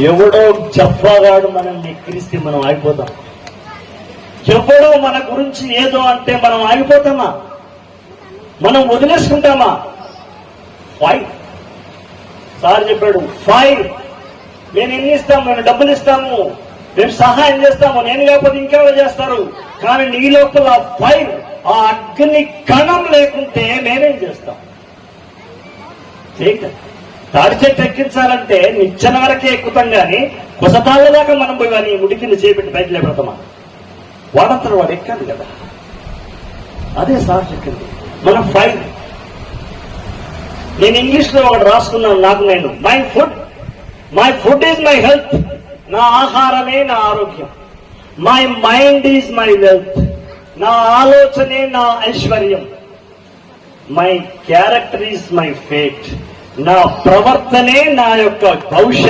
ఎవడో చెప్పగాడు మనల్ని ఎక్కిరిస్తే మనం ఆగిపోతాం. ఎవడో మన గురించి ఏదో అంటే మనం ఆగిపోతామా? మనం వదిలేసుకుంటామా? ఫైవ్ సార్ చెప్పాడు ఫైవ్ నేను ఎన్ని ఇస్తాము? నేను డబ్బులు ఇస్తాము. మేము సహాయం చేస్తాము. నేను లేకపోతే ఇంకెవరు చేస్తారు? కానీ నీ లోపల ఫైవ్ ఆ అగ్ని కణం లేకుంటే నేనేం చేస్తాం? చేయక తాడి చెట్టు ఎక్కించాలంటే నిచ్చెన వరకే ఎక్కుతాం కానీ కొసతాళ్ళ దాకా మనం పోయి వాని ఉడికిని చేపెట్టి బయట లేపెడతామా వాడంతా వాడు ఎక్కాలి కదా. అదే సార్ చెప్పింది. మనం ఫైన్ నేను ఇంగ్లీష్లో ఒకటి రాసుకున్నాను నాకు నేను. My food my food is my health నా ఆహారమే నా ఆరోగ్యం. My mind is my wealth నా ఆలోచనే నా ఐశ్వర్యం. My character is my fate నా ప్రవర్తనే నా యొక్క భవిష్యత్